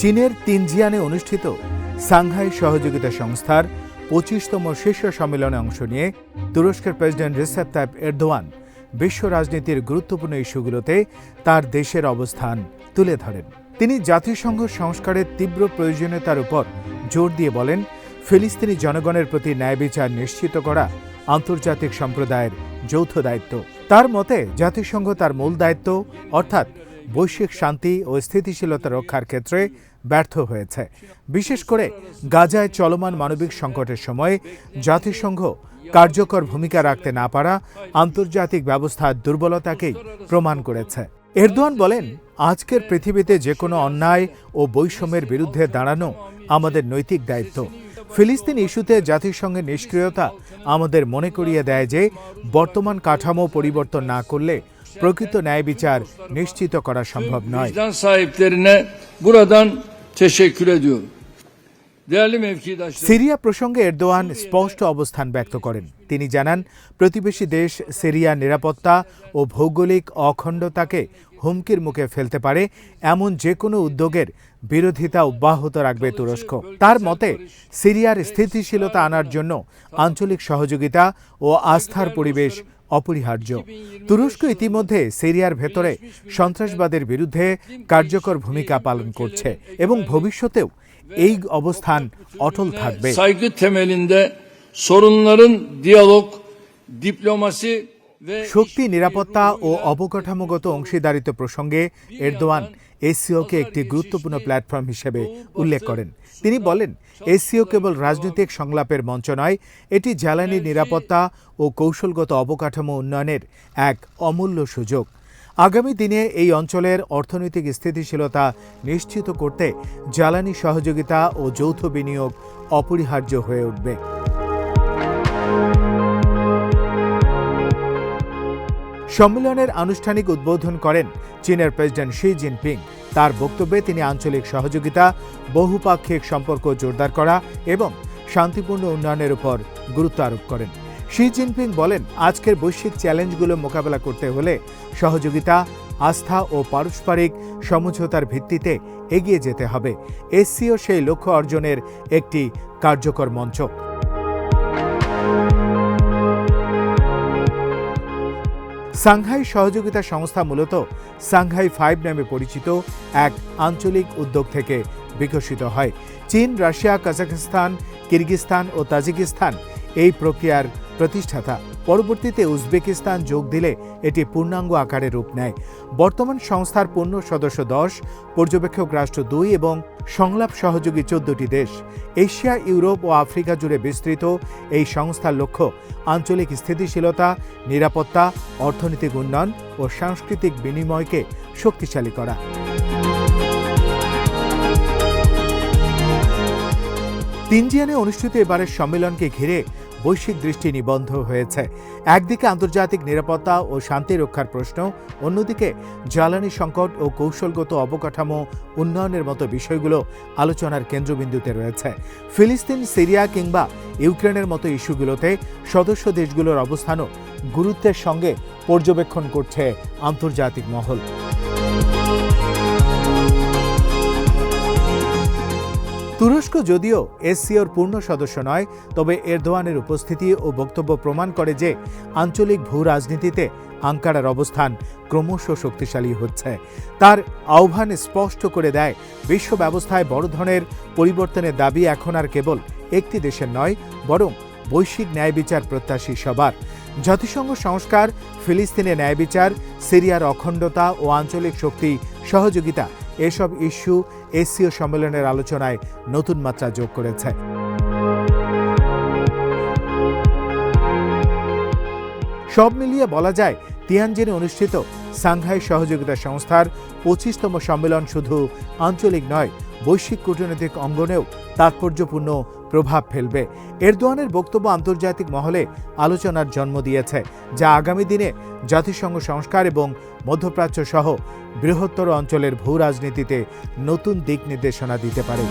চীনের তিনজিয়ানে অনুষ্ঠিত সাংহাই সহযোগিতা সংস্থার পঁচিশতম শীর্ষ সম্মেলনে অংশ নিয়ে তুরস্কের প্রেসিডেন্ট রিসেপ তাইপ এরদোয়ান বিশ্ব রাজনীতির গুরুত্বপূর্ণ ইস্যুগুলোতে তার দেশের অবস্থান তুলে ধরেন। তিনি জাতিসংঘ সংস্কারের তীব্র প্রয়োজনীয়তার উপর জোর দিয়ে বলেন, ফিলিস্তিনি জনগণের প্রতি ন্যায় বিচার নিশ্চিত করা আন্তর্জাতিক সম্প্রদায়ের যৌথ দায়িত্ব। তার মতে, জাতিসংঘ তার মূল দায়িত্ব, অর্থাৎ বৈশ্বিক শান্তি ও স্থিতিশীলতা রক্ষার ক্ষেত্রে ব্যর্থ হয়েছে। বিশেষ করে গাজায় চলমান মানবিক সংকটের সময়ে জাতিসংঘ কার্যকর ভূমিকা রাখতে না পারা আন্তর্জাতিক ব্যবস্থার দুর্বলতাকেই প্রমাণ করেছে। এরদোয়ান বলেন, আজকের পৃথিবীতে যে কোনো অন্যায় ও বৈষম্যের বিরুদ্ধে দাঁড়ানো আমাদের নৈতিক দায়িত্ব। ফিলিস্তিন ইস্যুতে জাতিসংঘের নিষ্ক্রিয়তা আমাদের মনে করিয়ে দেয় যে, বর্তমান কাঠামো পরিবর্তন না করলে প্রকৃত ন্যায় বিচার নিশ্চিত করা সম্ভব নয়. সিরিয়া প্রসঙ্গে এরদোয়ান স্পষ্ট অবস্থান ব্যক্ত করেন। তিনি জানান প্রতিবেশী দেশ সিরিয়ার নিরাপত্তা ও ভৌগোলিক অখণ্ডতাকে হুমকির মুখে ফেলতে পারে এমন যে কোনো উদ্যোগের বিরোধিতা অব্যাহত রাখবে তুরস্ক। তার মতে সিরিয়ার স্থিতিশীলতা আনার জন্য আঞ্চলিক সহযোগিতা ও আস্থার পরিবেশ অপরিহার্য। তুরস্ক ইতিমধ্যে সিরিয়ার ভেতরে সন্ত্রাসবাদের বিরুদ্ধে কার্যকর ভূমিকা পালন করছে এবং ভবিষ্যতেও এই অবস্থান অটল থাকবে। শক্তি নিরাপত্তা ও অবকাঠামোগত অংশীদারিত্ব প্রসঙ্গে এরদোয়ান এসিওকে একটি গুরুত্বপূর্ণ প্ল্যাটফর্ম হিসেবে উল্লেখ করেন। তিনি বলেন এসিও কেবল রাজনৈতিক সংলাপের মঞ্চ নয় এটি জ্বালানি নিরাপত্তা ও কৌশলগত অবকাঠামো উন্নয়নের এক অমূল্য সুযোগ। আগামী দিনে এই অঞ্চলের অর্থনৈতিক স্থিতিশীলতা নিশ্চিত করতে জ্বালানি সহযোগিতা ও যৌথ বিনিয়োগ অপরিহার্য হয়ে উঠবে। সম্মেলনের আনুষ্ঠানিক উদ্বোধন করেন চীনের প্রেসিডেন্ট শি জিনপিং। তার বক্তব্যে তিনি আঞ্চলিক সহযোগিতা, বহুপাক্ষিক সম্পর্ক জোরদার করা এবং শান্তিপূর্ণ উন্নয়নের উপর গুরুত্ব আরোপ করেন। শি জিনপিং বলেন, আজকের বৈশ্বিক চ্যালেঞ্জগুলো মোকাবেলা করতে হলে সহযোগিতা, আস্থা ও পারস্পরিক সমঝোতার ভিত্তিতে এগিয়ে যেতে হবে। এসসিও সেই লক্ষ্য অর্জনের একটি কার্যকর মঞ্চ। সাংহাই সহযোগিতা সংস্থা মূলত সাংহাই ফাইভ নামে পরিচিত এক আঞ্চলিক উদ্যোগ থেকে বিকশিত হয়। চীন, রাশিয়া, কাজাখস্তান কিরগিস্তান ও তাজিকিস্তান এই প্রক্রিয়ার প্রতিষ্ঠাতা। পরবর্তীতে উজবেকিস্তান যোগ দিলে এটি পূর্ণাঙ্গ আকারে রূপ নেয়। বর্তমান সংস্থার পূর্ণ সদস্য দশ, পর্যবেক্ষক রাষ্ট্র দুই এবং সংলাপ সহযোগী চোদ্দটি দেশ। এশিয়া, ইউরোপ ও আফ্রিকা জুড়ে বিস্তৃত এই সংস্থার লক্ষ্য আঞ্চলিক স্থিতিশীলতা, নিরাপত্তা, অর্থনৈতিক উন্নয়ন ও সাংস্কৃতিক বিনিময়কে শক্তিশালী করা। তিনজিয়ানে অনুষ্ঠিত এবারের সম্মেলনকে ঘিরে বৈশ্বিক দৃষ্টি নিবন্ধ হয়েছে। একদিকে আন্তর্জাতিক নিরাপত্তা ও শান্তি রক্ষার প্রশ্ন, অন্যদিকে জ্বালানি সংকট ও কৌশলগত অবকাঠামো উন্নয়নের মতো বিষয়গুলো আলোচনার কেন্দ্রবিন্দুতে রয়েছে। ফিলিস্তিন, সিরিয়া কিংবা ইউক্রেনের মতো ইস্যুগুলোতে সদস্য দেশগুলোর অবস্থানও গুরুত্বের সঙ্গে পর্যবেক্ষণ করছে আন্তর্জাতিক মহল। তুরস্ক যদিও এসসিওর পূর্ণ সদস্য নয়, তবে এরদোয়ানের উপস্থিতি ও বক্তব্য প্রমাণ করে যে আঞ্চলিক ভূ রাজনীতিতে আঙ্কারার অবস্থান ক্রমশ শক্তিশালী হচ্ছে। তার আহ্বান স্পষ্ট করে দেয়, বিশ্ব ব্যবস্থায় বড় ধরনের পরিবর্তনের দাবি এখন আর কেবল একটি দেশের নয়, বরং বৈশ্বিক ন্যায় বিচার প্রত্যাশী সবার। জাতিসংঘ সংস্কার ফিলিস্তিনে ন্যায় বিচার, সিরিয়ার অখণ্ডতা ও আঞ্চলিক শক্তি সহযোগিতা এসব ইস্যু এসিও সম্মেলনের আলোচনায় নতুন মাত্রা যোগ করেছে। সব মিলিয়ে বলা যায়, তিয়ানজিনে অনুষ্ঠিত সাংহাই সহযোগিতা সংস্থার পঁচিশতম সম্মেলন শুধু আঞ্চলিক নয়, বৈশ্বিক কূটনৈতিক অঙ্গনেও তাৎপর্যপূর্ণ প্রভাব ফেলবে। এরদোয়ানের বক্তব্য আন্তর্জাতিক মহলে আলোচনার জন্ম দিয়েছে, যা আগামী দিনে জাতিসংঘ সংস্কার এবং মধ্যপ্রাচ্য সহ বৃহত্তর অঞ্চলের ভূ রাজনীতিতে নতুন দিক নির্দেশনা দিতে পারে।